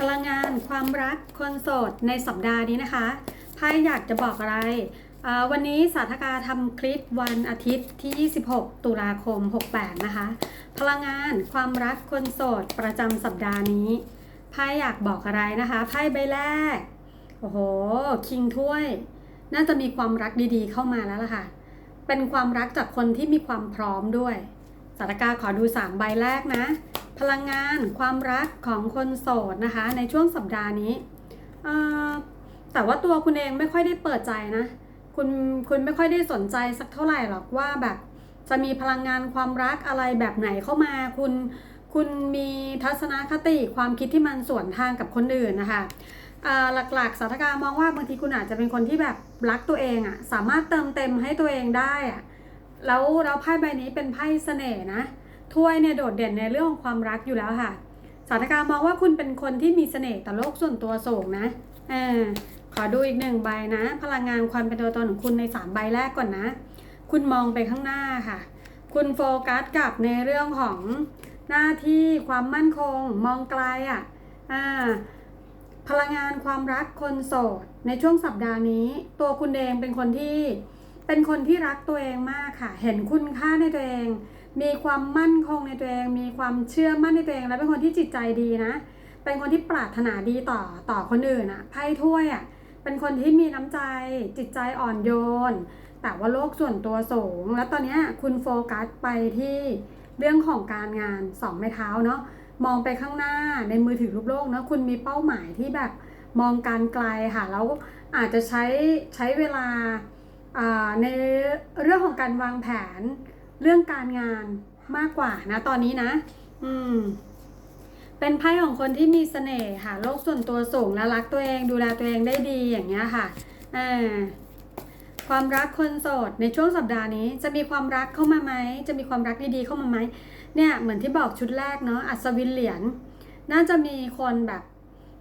พลังงานความรักคนโสดในสัปดาห์นี้นะคะไพ่อยากจะบอกอะไร วันนี้สาธกาทำคลิปวันอาทิตย์ที่ 26 ตุลาคม 68 นะคะ พลังงานความรักคนโสดประจำสัปดาห์นี้ไพ่อยากบอกอะไรนะคะไพ่ใบแรก โอ้โห คิงถ้วย น่าจะมีความรักดีๆเข้ามาแล้วล่ะค่ะ เป็นความรักจากคนที่มีความพร้อมด้วยสาธกาขอดู 3 ใบแรกนะ พลังงานความรักของคนโสดนะคะ ในช่วงสัปดาห์นี้ แต่ว่าตัวคุณเองไม่ค่อยได้เปิดใจนะ คุณคุณไม่ค่อยได้สนใจสักเท่าไหร่หรอกว่าแบบจะมีพลังงานความรักอะไรแบบไหนเข้ามา คุณคุณมีทัศนคติความคิดที่มันสวนทางกับคนอื่นนะคะหลักๆสาธการมองว่าบางทีคุณอาจจะเป็นคนที่แบบรักตัวเองอะสามารถเติมเต็มให้ตัวเองได้อะแล้วแล้วไพ่ใบนี้เป็นไพ่เสน่ห์นะ ถ้วยเนี่ยโดดเด่นในเรื่องของความรักอยู่แล้วค่ะสถานการณ์มองว่าคุณเป็นคนที่มีเสน่ห์แต่โลกส่วนตัวสูงนะเออขอดูอีกหนึ่งใบนะ พลังงานความเป็นตัวตนของคุณในสามใบแรกก่อนนะ คุณมองไปข้างหน้าค่ะ คุณโฟกัสกับในเรื่องของหน้าที่ความมั่นคง มองไกลอะอ่าพลังงานความรักคนโสดในช่วงสัปดาห์นี้ ตัวคุณเองเป็นคนที่เป็นคนที่รักตัวเองมากค่ะ เห็นคุณค่าในตัวเอง มีความมั่นคงในตัวเอง มีความเชื่อมั่นในตัวเอง และเป็นคนที่จิตใจดีนะ เป็นคนที่ปรารถนาดีต่อต่อคนอื่นอะไพ่ถ้วยอะเป็นคนที่มีน้ำใจ จิตใจอ่อนโยน แต่ว่าโลกส่วนตัวสูง แล้วตอนนี้คุณโฟกัสไปที่เรื่องของการงานสองไม้เท้าเนาะมองไปข้างหน้าในมือถือรูปโลกเนาะคุณมีเป้าหมายที่แบบมองการไกลค่ะแล้วอาจจะใช้ใช้เวลาในเรื่องของการวางแผน เรื่องการงานมากกว่านะตอนนี้นะ อืม เป็นไพ่ของคนที่มีเสน่ห์ค่ะ โลกส่วนตัวสูงและรักตัวเอง ดูแลตัวเองได้ดีอย่างเงี้ยค่ะอ่าความรักคนโสดในช่วงสัปดาห์นี้จะมีความรักเข้ามาไหม จะมีความรักดีๆเข้ามาไหม เนี่ยเหมือนที่บอกชุดแรกเนาะอัศวินเหรียญน่าจะมีคนแบบ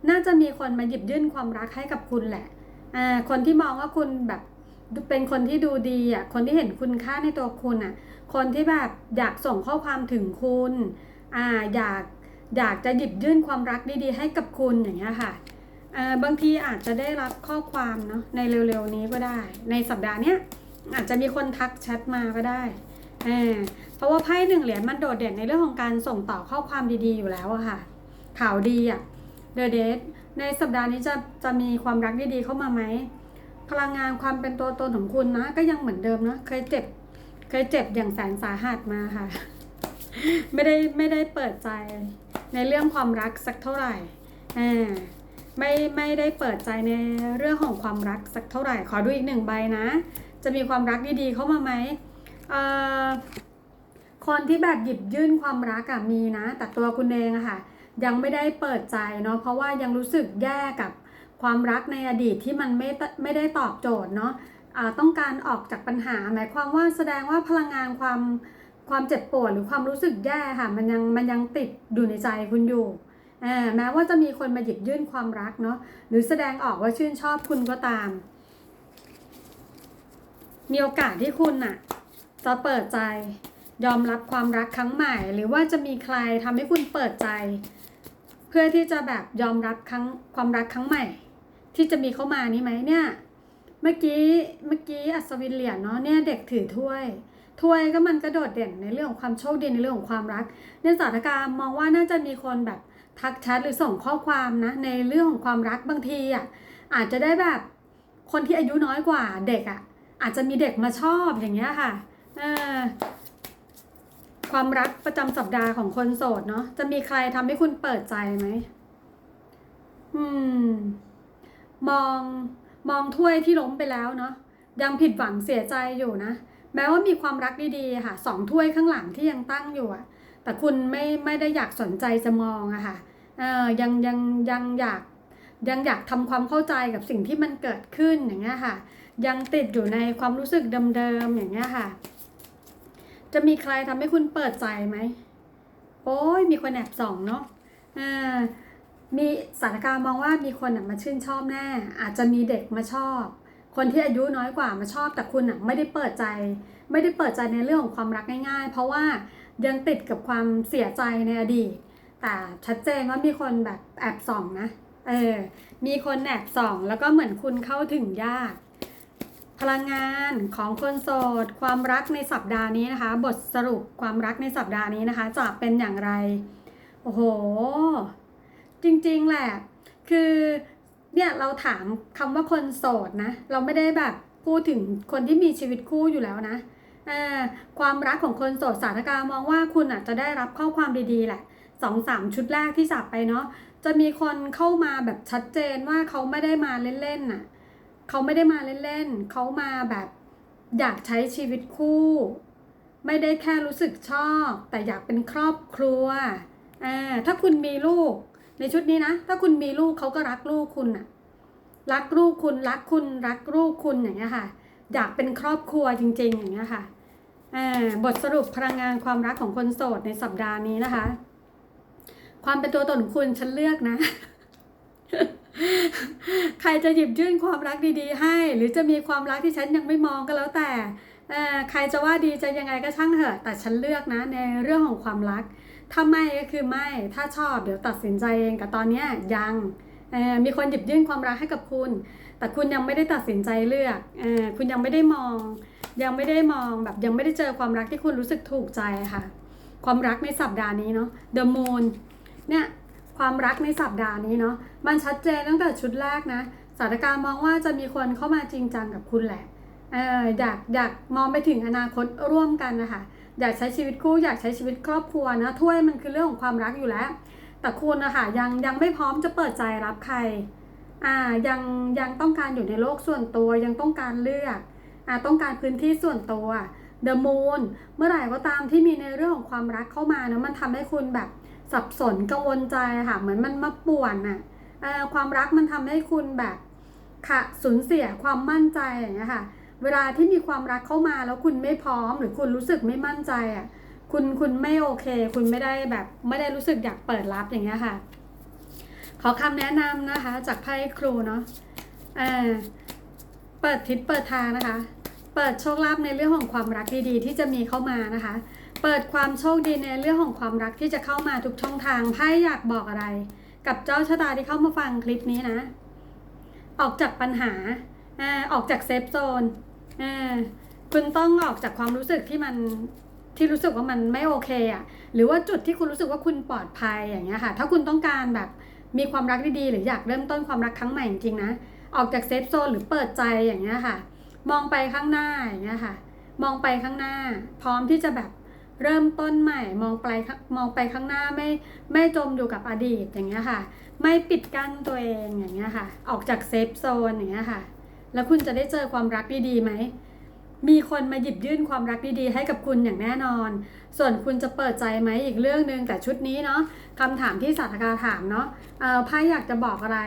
น่าจะมีคนมาหยิบยื่นความรักให้กับคุณแหละอ่าคนที่มองว่าคุณแบบ เป็นคนที่ดูดีอะคนที่เห็นคุณค่าในตัวคุณอะ คนที่แบบอยากส่งข้อความถึงคุณอ่าอยากอยากจะหยิบยื่นความรักดี ๆ ให้กับคุณอย่างเงี้ยค่ะอ่าบางทีอาจจะได้รับข้อความเนาะในเร็วๆนี้ก็ได้ ในสัปดาห์เนี้ยอาจจะมีคนทักแชทมาก็ได้อ่าเพราะว่าไพ่หนึ่งเหรียญมันโดดเด่นในเรื่องของการส่งต่อข้อความดีๆอยู่แล้วอะค่ะ ข่าวดีอะเดอะเดทในสัปดาห์นี้จะจะมีความรักดีๆเข้ามาไหม พลังงานความเป็นตัวตนของคุณนะ ก็ยังเหมือนเดิมนะเคยเจ็บ เคยเจ็บอย่างแสนสาหัสมาค่ะ ไม่ได้ไม่ได้เปิดใจในเรื่องความรักสักเท่าไหร่อ่าไม่ไม่ได้เปิดใจในเรื่องของความรักสักเท่าไหร่ ขอดูอีกหนึ่งใบนะ จะมีความรักดีๆเข้ามาไหมเอ่อคนที่แบบหยิบยื่นความรักอะมีนะ แต่ตัวคุณเองอะค่ะ ยังไม่ได้เปิดใจเนาะเพราะว่ายังรู้สึกแย่กับ ความรักในอดีตที่มันไม่ไม่ได้ตอบโจทย์เนาะอ่าต้องการออกจากปัญหา หมายความว่าแสดงว่าพลังงานความความเจ็บปวดหรือความรู้สึกแย่ค่ะมันยังมันยังติดอยู่ในใจคุณอยู่แม้ว่าจะมีคนมาหยิบยื่นความรักเนาะหรือแสดงออกว่าชื่นชอบคุณก็ตาม มีโอกาสที่คุณน่ะจะเปิดใจยอมรับความรักครั้งใหม่ หรือว่าจะมีใครทำให้คุณเปิดใจ เพื่อที่จะแบบยอมรับครั้งความรักครั้งใหม่ ที่จะมีเข้ามานี่ไหมเนี่ย เมื่อกี้เมื่อกี้อัศวินเหรียญเนาะเนี่ยเด็กถือถ้วย ถ้วยก็มันกระโดดเด่นในเรื่องของความโชคดีในเรื่องของความรัก ในสถานการณ์มองว่าน่าจะมีคนแบบทักแชทหรือส่งข้อความนะในเรื่องของความรักบางทีอะอาจจะได้แบบคนที่อายุน้อยกว่าเด็กอะอาจจะมีเด็กมาชอบอย่างเงี้ยค่ะเออความรักประจำสัปดาห์ของคนโสดเนาะจะมีใครทำให้คุณเปิดใจไหมอืม มองมองถ้วยที่ล้มไปแล้วเนาะยังผิดหวังเสียใจอยู่นะ แม้ว่ามีความรักดีๆค่ะสองถ้วยข้างหลังที่ยังตั้งอยู่อะแต่คุณไม่ไม่ได้อยากสนใจจะมองอะค่ะเออยังยังยังอยากยังอยากทำความเข้าใจกับสิ่งที่มันเกิดขึ้นอย่างเงี้ยค่ะ ยังติดอยู่ในความรู้สึกเดิมๆอย่างเงี้ยค่ะ จะมีใครทำให้คุณเปิดใจไหมโอ้ยมีคนแอบส่องเนาะอ่า มีสถานการณ์มองว่ามีคนมาชื่นชอบแน่ อาจจะมีเด็กมาชอบ คนที่อายุน้อยกว่ามาชอบ แต่คุณไม่ได้เปิดใจ ไม่ได้เปิดใจในเรื่องของความรักง่าย ๆ เพราะว่ายังติดกับความเสียใจในอดีต แต่ชัดเจนว่ามีคนแบบแอบส่องนะ เออ มีคนแอบส่อง แล้วก็เหมือนคุณเข้าถึงยาก พลังงานของคนโสด ความรักในสัปดาห์นี้นะคะ บทสรุปความรักในสัปดาห์นี้นะคะ จะเป็นอย่างไร โอ้โห จริงๆแหละ คือเนี่ยเราถามคำว่าคนโสดนะ เราไม่ได้แบบพูดถึงคนที่มีชีวิตคู่อยู่แล้วนะความรักของคนโสดสถานการณ์มองว่าคุณอาจจะได้รับข้อความดีๆแหละสองสามชุดแรกที่สับไปเนาะจะมีคนเข้ามาแบบชัดเจนว่าเขาไม่ได้มาเล่นๆน่ะเขาไม่ได้มาเล่นๆเขามาแบบอยากใช้ชีวิตคู่ ไม่ได้แค่รู้สึกชอบ แต่อยากเป็นครอบครัวอ่าถ้าคุณมีลูก ในชุดนี้นะ ถ้าคุณมีลูกเขาก็รักลูกคุณน่ะรักลูกคุณรักคุณรักลูกคุณอย่างเงี้ยค่ะ อยากเป็นครอบครัวจริง ๆ อย่างเงี้ยค่ะอ่าบทสรุปพลังงานความรักของคนโสดในสัปดาห์นี้นะคะ ความเป็นตัวตนของคุณฉันเลือกนะ ใครจะหยิบยื่นความรักดีๆ ให้ หรือจะมีความรักที่ฉันยังไม่มองก็แล้วแต่อ่อใครจะว่าดีจะยังไงก็ช่างเถอะ แต่ฉันเลือกนะ ในเรื่องของความรัก ถ้าไม่ก็คือไม่ ถ้าชอบเดี๋ยวตัดสินใจเองแต่ตอนนี้ยังเอ่อมีคนหยิบยื่นความรักให้กับคุณ แต่คุณยังไม่ได้ตัดสินใจเลือกเอ่อคุณยังไม่ได้มอง ยังไม่ได้มองแบบยังไม่ได้เจอความรักที่คุณรู้สึกถูกใจค่ะ ความรักในสัปดาห์นี้เนาะ The Moon เนี่ยความรักในสัปดาห์นี้เนาะมันชัดเจนตั้งแต่ชุดแรกนะสถานการณ์มองว่าจะมีคนเข้ามาจริงจังกับคุณแหละเอออยากอยากมองไปถึงอนาคตร่วมกันนะคะ อยากใช้ชีวิตคู่อยากใช้ชีวิตครอบครัวนะถ้วยมันคือเรื่องของความรักอยู่แล้ว แต่คุณนะคะยังยังไม่พร้อมจะเปิดใจรับใครอ่ายังยังต้องการอยู่ในโลกส่วนตัวยังต้องการเลือกอ่าต้องการพื้นที่ส่วนตัว The Moon เมื่อไหร่ก็ตามที่มีในเรื่องของความรักเข้ามานะมันทำให้คุณแบบสับสนกังวลใจค่ะเหมือนมันมาป่วนน่ะเอ่อความรักมันทำให้คุณแบบค่ะสูญเสียความมั่นใจอย่างเงี้ยค่ะ เวลาที่มีความรักเข้ามาแล้วคุณไม่พร้อม หรือคุณรู้สึกไม่มั่นใจอะคุณคุณไม่โอเค คุณไม่ได้แบบไม่ได้รู้สึกอยากเปิดรับอย่างเงี้ยค่ะ ขอคำแนะนำนะคะ จากไพ่ครูเนาะเออเปิดทิศเปิดทางนะคะ เปิดโชคลาภในเรื่องของความรักดีๆ ที่จะมีเข้ามานะคะ เปิดความโชคดีในเรื่องของความรักที่จะเข้ามาทุกช่องทางไพ่อยากบอกอะไร กับเจ้าชะตาที่เข้ามาฟังคลิปนี้นะ ออกจากปัญหาอ่าออกจากเซฟโซน คุณต้องออกจากความรู้สึกที่มันที่รู้สึกว่ามันไม่โอเคอะหรือว่าจุดที่คุณรู้สึกว่าคุณปลอดภัยอย่างเงี้ยค่ะ ถ้าคุณต้องการแบบมีความรักดีๆหรืออยากเริ่มต้นความรักครั้งใหม่จริงๆนะ ออกจากเซฟโซนหรือเปิดใจอย่างเงี้ยค่ะ มองไปข้างหน้าอย่างเงี้ยค่ะ มองไปข้างหน้า พร้อมที่จะแบบเริ่มต้นใหม่ มองไปมองไปข้างหน้าไม่ไม่จมอยู่กับอดีตอย่างเงี้ยค่ะ ไม่ปิดกั้นตัวเองอย่างเงี้ยค่ะ ออกจากเซฟโซนอย่างเงี้ยค่ะ แล้วคุณจะได้เจอความรักดีๆไหม มีคนมาหยิบยื่นความรักดีๆให้กับคุณอย่างแน่นอน ส่วนคุณจะเปิดใจไหมอีกเรื่องหนึ่งแต่ชุดนี้เนาะคำถามที่สาธกาถามเนาะอ่อไพ่อยากจะบอกอะไร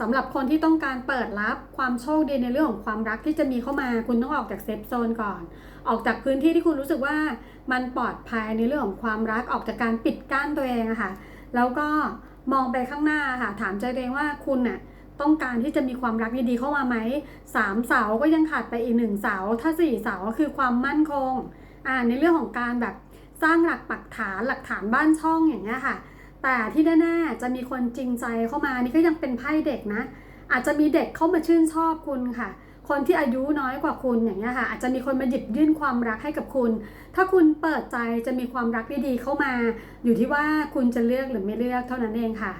สำหรับคนที่ต้องการเปิดรับความโชคดีในเรื่องของความรักที่จะมีเข้ามา คุณต้องออกจากเซฟโซนก่อน ออกจากพื้นที่ที่คุณรู้สึกว่ามันปลอดภัยในเรื่องของความรักออกจากการปิดกั้นตัวเองอะค่ะ แล้วก็มองไปข้างหน้าค่ะ ถามใจตัวเองว่าคุณน่ะ ต้องการที่จะมีความรักดีๆเข้ามาไหมสามเสาก็ยังขาดไปอีกหนึ่งเสา ถ้าสี่เสาก็คือความมั่นคงอ่าในเรื่องของการแบบสร้างหลักปักฐานหลักฐานบ้านช่องอย่างเงี้ยค่ะ แต่ที่แน่ๆจะมีคนจริงใจเข้ามานี่ก็ยังเป็นไพ่เด็กนะ อาจจะมีเด็กเข้ามาชื่นชอบคุณค่ะ คนที่อายุน้อยกว่าคุณอย่างเงี้ยค่ะ อาจจะมีคนมาหยิบยื่นความรักให้กับคุณ ถ้าคุณเปิดใจจะมีความรักดีๆเข้ามา อยู่ที่ว่าคุณจะเลือกหรือไม่เลือกเท่านั้นเองค่ะ